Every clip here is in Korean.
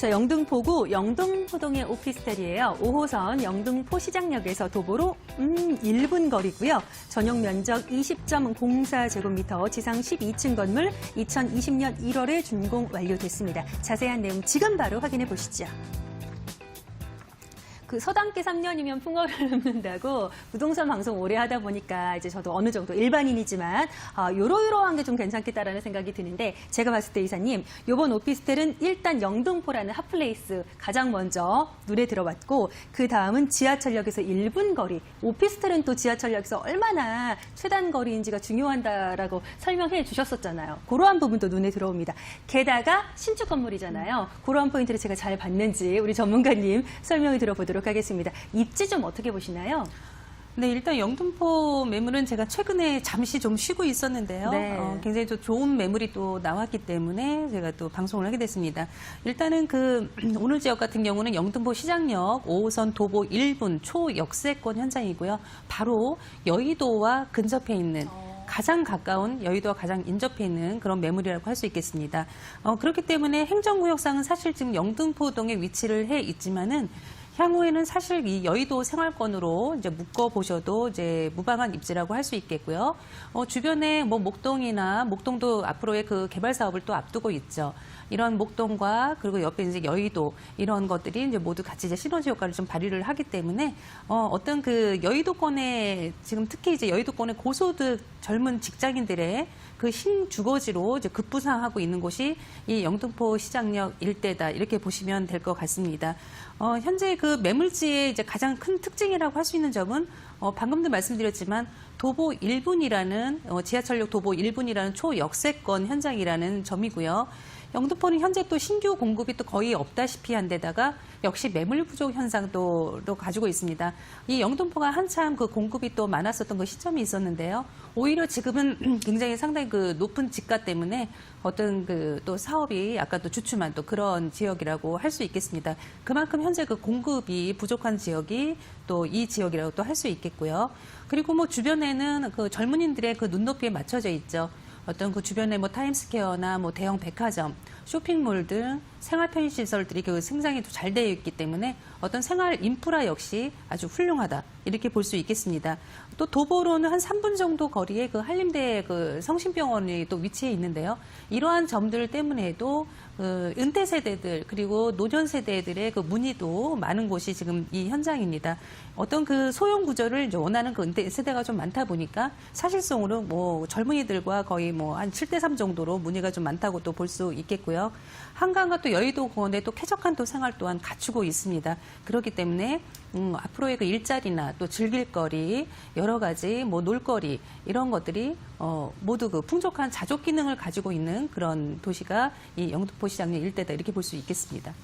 자, 영등포구 영등포동의 오피스텔이에요. 5호선 영등포 시장역에서 도보로 음, 1분 거리고요. 전용 면적 20.04제곱미터, 지상 12층 건물 2020년 1월에 준공 완료됐습니다. 자세한 내용 지금 바로 확인해 보시죠. 그 서당계 3년이면 풍어를 읊는다고 부동산 방송 오래 하다 보니까 이제 저도 어느 정도 일반인이지만 아, 요러요러한 게 좀 괜찮겠다라는 생각이 드는데 제가 봤을 때 이사님 요번 오피스텔은 일단 영등포라는 핫플레이스 가장 먼저 눈에 들어왔고 그 다음은 지하철역에서 1분 거리 오피스텔은 또 지하철역에서 얼마나 최단 거리인지가 중요한다라고 설명해 주셨었잖아요. 그러한 부분도 눈에 들어옵니다. 게다가 신축 건물이잖아요. 그러한 포인트를 제가 잘 봤는지 우리 전문가님 설명을 들어보도록 하겠습니다. 입지 좀 어떻게 보시나요? 네, 일단 영등포 매물은 제가 최근에 잠시 좀 쉬고 있었는데요. 네. 어, 굉장히 또 좋은 매물이 또 나왔기 때문에 제가 또 방송을 하게 됐습니다. 일단은 그 오늘 지역 같은 경우는 영등포 시장역 5호선 도보 1분 초역세권 현장이고요. 바로 여의도와 근접해 있는 가장 가까운 여의도와 가장 인접해 있는 그런 매물이라고 할 수 있겠습니다. 어, 그렇기 때문에 행정구역상은 사실 지금 영등포동에 위치를 해 있지만은 향후에는 사실 이 여의도 생활권으로 이제 묶어 보셔도 이제 무방한 입지라고 할 수 있겠고요. 어, 주변에 뭐 목동이나 목동도 앞으로의 그 개발 사업을 또 앞두고 있죠. 이런 목동과 그리고 옆에 이제 여의도 이런 것들이 이제 모두 같이 이제 시너지 효과를 좀 발휘를 하기 때문에 어, 어떤 그 여의도권에 지금 특히 이제 여의도권의 고소득 젊은 직장인들의 그 신주거지로 이제 급부상하고 있는 곳이 이 영등포 시장역 일대다 이렇게 보시면 될 것 같습니다. 어, 현재 그 매물지의 이제 가장 큰 특징이라고 할 수 있는 점은 어, 방금도 말씀드렸지만 도보 1분이라는 어, 지하철역 도보 1분이라는 초역세권 현장이라는 점이고요. 영등포는 현재 또 신규 공급이 또 거의 없다시피 한 데다가 역시 매물 부족 현상도 또 가지고 있습니다. 이 영등포가 한참 그 공급이 또 많았었던 그 시점이 있었는데요. 오히려 지금은 굉장히 상당히 그 높은 지가 때문에 어떤 그 또 사업이 아까 또 주춤한 또 그런 지역이라고 할 수 있겠습니다. 그만큼 현재 그 공급이 부족한 지역이 또 이 지역이라고 또 할 수 있겠고요. 그리고 뭐 주변에는 그 젊은이들의 그 눈높이에 맞춰져 있죠. 어떤 그 주변에 뭐 타임스퀘어나 뭐 대형 백화점, 쇼핑몰 등 생활 편의 시설들이 그 생장이 잘 되어 있기 때문에 어떤 생활 인프라 역시 아주 훌륭하다 이렇게 볼 수 있겠습니다. 또 도보로는 한 3분 정도 거리에 그 한림대 그 성심병원이 또 위치해 있는데요. 이러한 점들 때문에도 그 은퇴 세대들 그리고 노년 세대들의 그 문의도 많은 곳이 지금 이 현장입니다. 어떤 그 소형 구조를 원하는 그 은퇴 세대가 좀 많다 보니까 사실성으로 뭐 젊은이들과 거의 뭐 한 7대 3 정도로 문의가 좀 많다고 또 볼 수 있겠고요. 한강과 또 여의도 공원에 또 쾌적한 또 생활 또한 갖추고 있습니다. 그렇기 때문에 음, 앞으로의 그 일자리나 또 즐길 거리 여러 가지 뭐 놀거리 이런 것들이 어, 모두 그 풍족한 자족 기능을 가지고 있는 그런 도시가 이 영등포 시장의 일대다 이렇게 볼 수 있겠습니다.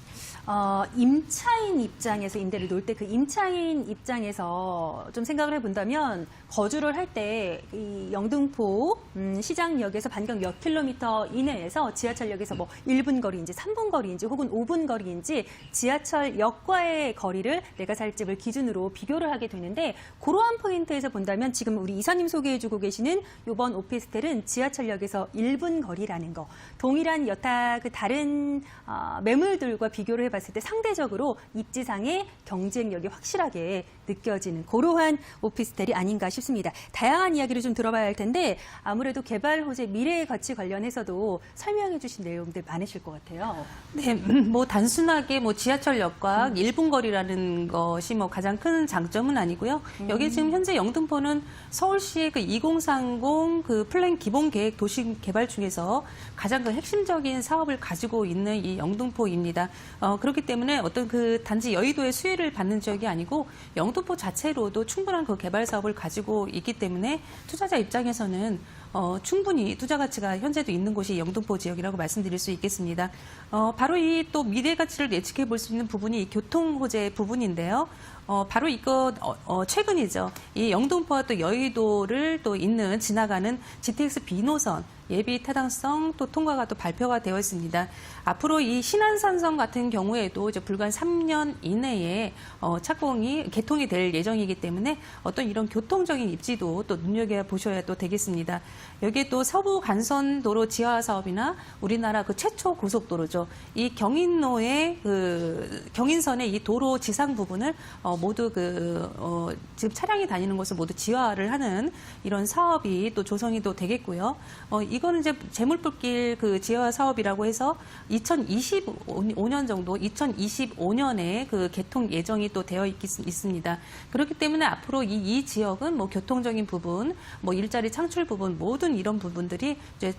어, 임차인 입장에서 임대를 놓을 때 그 임차인 입장에서 좀 생각을 해본다면 거주를 할 때 이 영등포 음, 시장역에서 반경 몇 킬로미터 이내에서 지하철역에서 뭐 1분 거리인지 3분 거리인지 혹은 5분 거리인지 지하철역과의 거리를 내가 살 집을 기준으로 비교를 하게 되는데 그러한 포인트에서 본다면 지금 우리 이사님 소개해주고 계시는 이번 오피스텔은 지하철역에서 1분 거리라는 거 동일한 여타 그 다른 어, 매물들과 비교를 해봤을 때 상대적으로 입지상의 경쟁력이 확실하게 느껴지는 그러한 오피스텔이 아닌가 싶습니다. 다양한 이야기를 좀 들어봐야 할 텐데 아무래도 개발 호재 미래의 가치 관련해서도 설명해 주신 내용들 많으실 것 같아요. 네, 뭐 단순하게 뭐 지하철역과 1분 거리라는 것이 뭐 가장 큰 장점은 아니고요. 여기 지금 현재 영등포는 서울시의 그 2030그 플랜 기본 계획 도시 개발 중에서 가장 그 핵심적인 사업을 가지고 있는 이 영등포입니다. 어, 그렇기 때문에 어떤 그 단지 여의도의 수혜를 받는 지역이 아니고 영등포 자체로도 충분한 그 개발 사업을 가지고 있기 때문에 투자자 입장에서는 어, 충분히 투자 가치가 현재도 있는 곳이 영등포 지역이라고 말씀드릴 수 있겠습니다. 어, 바로 이 또 미래 가치를 예측해 볼 수 있는 부분이 이 교통 호재 부분인데요. 어, 바로 이거 어, 어, 최근이죠. 이 영등포와 또 여의도를 또 있는 지나가는 GTX B 노선 예비 타당성 또 통과가 또 발표가 되어 있습니다. 앞으로 이 신안산성 같은 경우에도 이제 불과 3년 이내에 어, 착공이 개통이 될 예정이기 때문에 어떤 이런 교통적인 입지도 또 눈여겨 보셔야 또 되겠습니다. 여기에 또 서부 간선도로 지하 사업이나 우리나라 그 최초 고속도로죠. 이 경인로의 그 경인선의 이 도로 지상 부분을 어, 모두 그 어, 지금 차량이 다니는 곳을 모두 지하를 하는 이런 사업이 또 조성이 또 되겠고요. 어, 이거는 이제 재물불길 그 지하 사업이라고 해서 2025년 정도, 2025년에 그 개통 예정이 또 되어 있, 있습니다. 그렇기 때문에 앞으로 이, 이 지역은 뭐 교통적인 부분, 뭐 일자리 창출 부분 모든 이런 부분들이 이제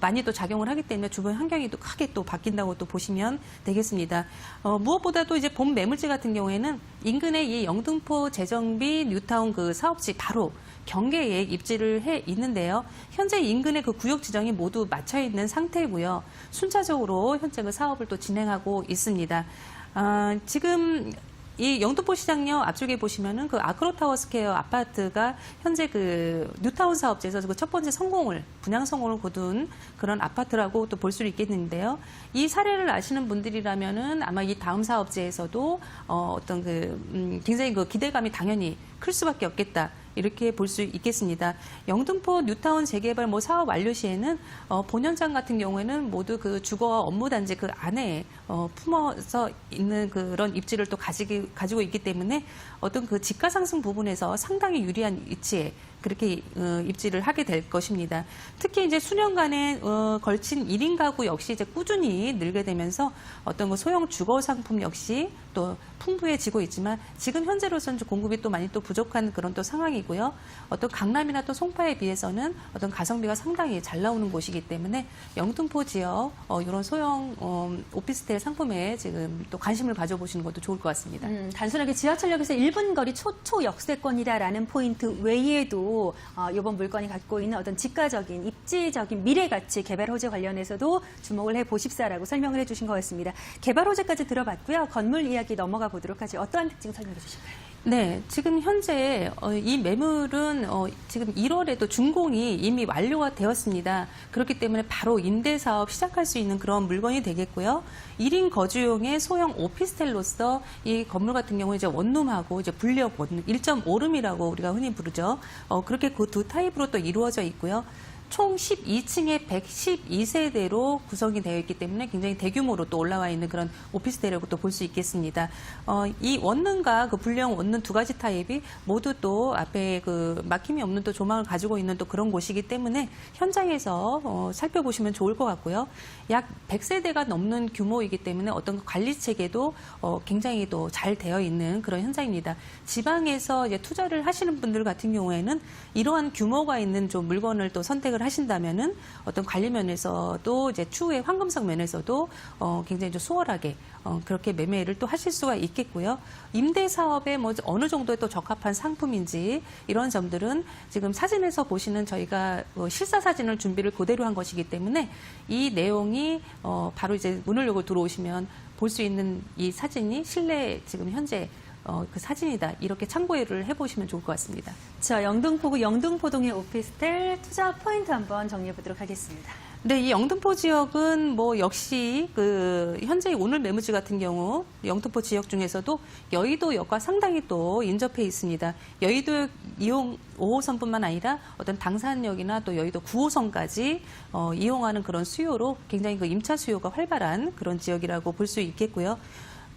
많이 또 작용을 하기 때문에 주변 환경이 또 크게 또 바뀐다고 또 보시면 되겠습니다. 어, 무엇보다도 이제 본 매물지 같은 경우에는 인근의 이 영등포 재정비 뉴타운 그 사업지 바로 경계에 입지를 해 있는데요. 현재 인근의 그 구역 지정이 모두 맞춰 있는 상태고요. 순차적으로 현재 그 사업을 또 진행하고 있습니다. 아, 지금 이 영등포 시장역 앞쪽에 보시면은 그 아크로타워 스퀘어 아파트가 현재 그 뉴타운 사업지에서 그 첫 번째 성공을 분양 성공을 거둔 그런 아파트라고 또 볼 수 있겠는데요. 이 사례를 아시는 분들이라면은 아마 이 다음 사업지에서도 어, 어떤 그 음, 굉장히 그 기대감이 당연히 클 수밖에 없겠다. 이렇게 볼 수 있겠습니다. 영등포 뉴타운 재개발 뭐 사업 완료 시에는 어, 본현장 같은 경우에는 모두 그 주거 업무 단지 그 안에 어, 품어서 있는 그런 입지를 또 가지기, 가지고 있기 때문에 어떤 그 집가 상승 부분에서 상당히 유리한 위치에 그렇게 어, 입지를 하게 될 것입니다. 특히 이제 수년간에 어, 걸친 1인 가구 역시 이제 꾸준히 늘게 되면서 어떤 그 소형 주거 상품 역시 또 풍부해지고 있지만 지금 현재로서는 좀 공급이 또 많이 또 부족한 그런 또 상황이고요. 어떤 강남이나 또 송파에 비해서는 어떤 가성비가 상당히 잘 나오는 곳이기 때문에 영등포 지역 어, 이런 소형 어, 오피스텔 상품에 지금 또 관심을 가져보시는 것도 좋을 것 같습니다. 음, 단순하게 지하철역에서 1분 거리 초초 역세권이다라는 포인트 외에도 어, 이번 물건이 갖고 있는 어떤 직가적인 입지적인 미래 가치 개발 호재 관련해서도 주목을 해 보십사라고 설명을 해주신 것 같습니다. 개발 호재까지 들어봤고요. 건물 이야기 넘어가 보도록 하죠. 어떠한 특징 설명해 주실까요? 네, 지금 현재 어, 이 매물은 어, 지금 1월에도 준공이 이미 완료가 되었습니다. 그렇기 때문에 바로 임대 사업 시작할 수 있는 그런 물건이 되겠고요. 1인 거주용의 소형 오피스텔로서 이 건물 같은 경우 이제 원룸하고 이제 분리업 원룸 1.5룸이라고 우리가 흔히 부르죠. 어, 그렇게 그 두 타입으로 또 이루어져 있고요. 총 12층에 112세대로 구성이 되어 있기 때문에 굉장히 대규모로 또 올라와 있는 그런 오피스텔이라고 또 볼 수 있겠습니다. 어, 이 원룸과 그 분리형 원룸 두 가지 타입이 모두 또 앞에 그 막힘이 없는 또 조망을 가지고 있는 또 그런 곳이기 때문에 현장에서 어, 살펴보시면 좋을 것 같고요. 약 100세대가 넘는 규모이기 때문에 어떤 관리 체계도 어, 굉장히 또 잘 되어 있는 그런 현장입니다. 지방에서 투자를 하시는 분들 같은 경우에는 이러한 규모가 있는 좀 물건을 또 선택을 하신다면은 어떤 관리 면에서도 이제 추후에 황금성 면에서도 어, 굉장히 좀 수월하게 어, 그렇게 매매를 또 하실 수가 있겠고요. 임대 사업에 뭐 어느 정도의 또 적합한 상품인지 이런 점들은 지금 사진에서 보시는 저희가 어, 실사 사진을 준비를 그대로 한 것이기 때문에 이 내용이 어, 바로 이제 문을 열고 들어오시면 볼 수 있는 이 사진이 실내 지금 현재 어, 그 사진이다 이렇게 참고를 해보시면 좋을 것 같습니다. 자, 영등포구 영등포동의 오피스텔 투자 포인트 한번 정리해 보도록 하겠습니다. 네, 이 영등포 지역은 뭐 역시 그 현재 오늘 매물지 같은 경우 영등포 지역 중에서도 여의도역과 상당히 또 인접해 있습니다. 여의도 이용 5호선뿐만 아니라 어떤 당산역이나 또 여의도 9호선까지 어, 이용하는 그런 수요로 굉장히 그 임차 수요가 활발한 그런 지역이라고 볼 수 있겠고요.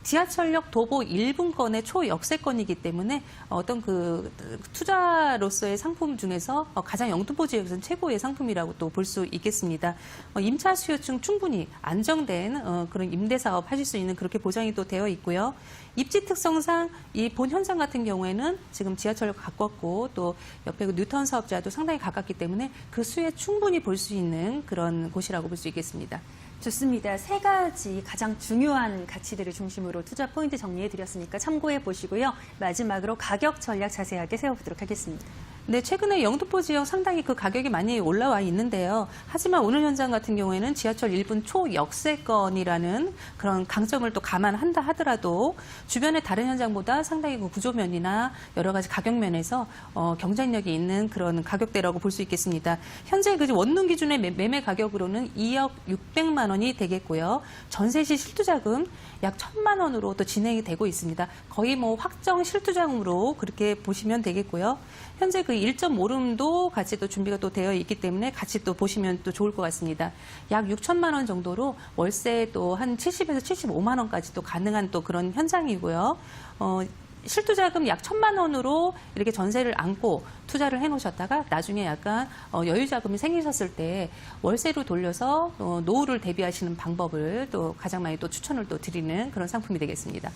지하철역 도보 1분권의 초역세권이기 때문에 어떤 그 투자로서의 상품 중에서 가장 영등포 지역에서는 최고의 상품이라고 또 볼 수 있겠습니다. 어, 임차 수요층 충분히 안정된 어, 그런 임대 사업 하실 수 있는 그렇게 보장이 또 되어 있고요. 입지 특성상 이 본 현장 같은 경우에는 지금 지하철역 가깝고 또 옆에 그 뉴타운 사업자도 상당히 가깝기 때문에 그 수에 충분히 볼 수 있는 그런 곳이라고 볼 수 있겠습니다. 좋습니다. 세 가지 가장 중요한 가치들을 중심으로 투자 포인트 정리해 드렸으니까 참고해 보시고요. 마지막으로 가격 전략 자세하게 세워보도록 하겠습니다. 네, 최근에 영등포 지역 상당히 그 가격이 많이 올라와 있는데요. 하지만 오늘 현장 같은 경우에는 지하철 1분 초역세권이라는 그런 강점을 또 감안한다 하더라도 주변의 다른 현장보다 상당히 그 구조면이나 여러 가지 가격 면에서 어, 경쟁력이 있는 그런 가격대라고 볼 수 있겠습니다. 현재 그 원룸 기준의 매- 매매 가격으로는 2억 600만 원이 되겠고요. 전세 시 실투자금 약 1천만 원으로 또 진행이 되고 있습니다. 거의 뭐 확정 실투자금으로 그렇게 보시면 되겠고요. 현재 그 1.5룸도 같이 또 준비가 또 되어 있기 때문에 같이 또 보시면 또 좋을 것 같습니다. 약 6천만 원 정도로 월세 또 한 70에서 75만 원까지 또 가능한 또 그런 현장이고요. 어, 실투자금 약 천만 원으로 이렇게 전세를 안고 투자를 해놓으셨다가 나중에 약간 어, 여유 자금이 생기셨을 때 월세로 돌려서 어, 노후를 대비하시는 방법을 또 가장 많이 또 추천을 또 드리는 그런 상품이 되겠습니다.